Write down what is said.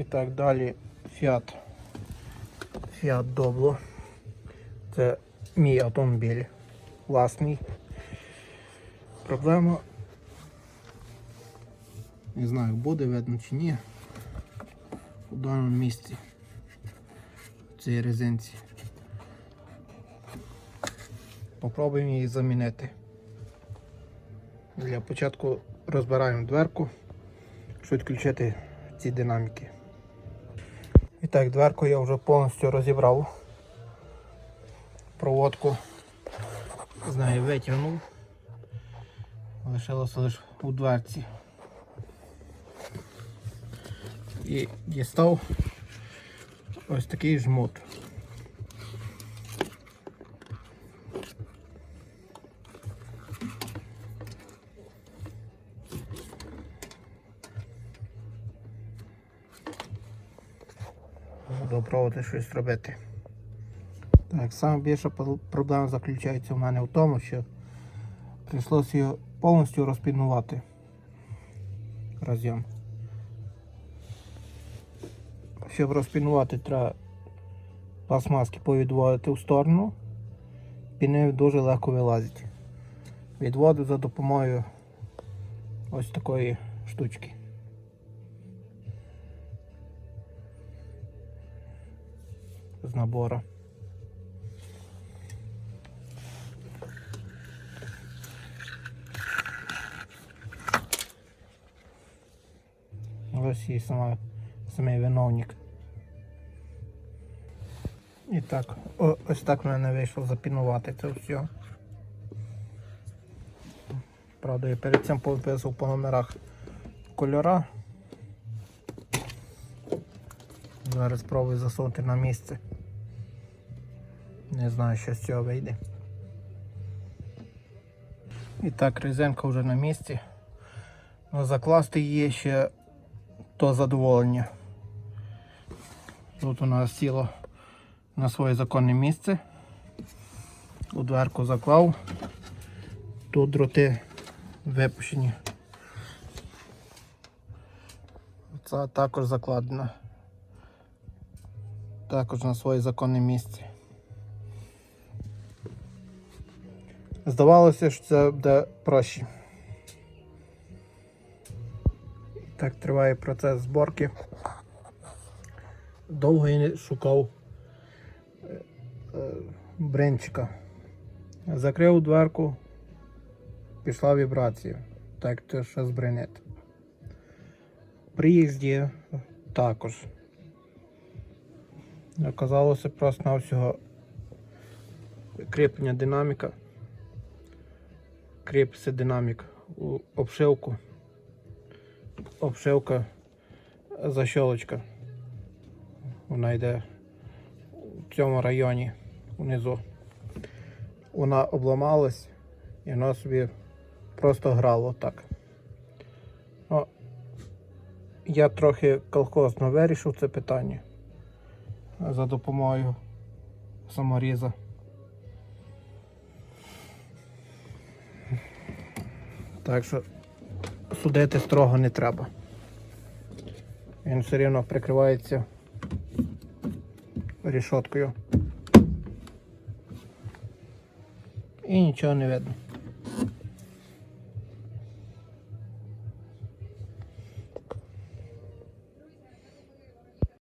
І так далі Fiat. Fiat Doblo. Це мій автомобіль власний. Проблема. Не знаю, буде видно чи ні. У даному місці. В цій резинці. Попробуємо її замінити. Для початку розбираємо дверку, щоб відключити ці динаміки. І так, дверку я вже повністю розібрав. Проводку з неї витягнув. Лишилося лише у дверці. І дістав ось такий жмут. Буду пробувати щось робити. Так, саме проблема заключається в мене в тому, що прийшлося його повністю розпінувати роз'єм. Щоб розпінувати, треба пластмаски повідводити в сторону. Піни дуже легко вилазять. Відводу за допомогою ось такої штучки. З набору. Ось і сама, самий виновник. І так, о, ось так в мене вийшло запінувати це все. Правда, я перед цим повиписував по номерах кольора. Зараз спробую засунути на місце. Не знаю, що з цього вийде. І так, резинка вже на місці. Ну, закласти її ще то задоволення. Тут у нас сіло на своє законне місце. У дверку заклав. Тут дроти випущені. Це також закладено. Також на своє законне місце. Здавалося, що це буде проще. Так триває процес зборки. Довго я не шукав е, е. Закрив дверку, пішла вібрація. Так це щось бренить. Приїзді також. Оказалося просто на всього кріплення динаміка. Кріпиться динамік обшивку обшивка защолочка. Вона йде в цьому районі внизу. Вона обламалась і воно собі просто грало так. Ну, я трохи колхозно вирішив це питання за допомогою саморіза. Так що судити строго не треба. Він все рівно прикривається рішоткою. І нічого не видно.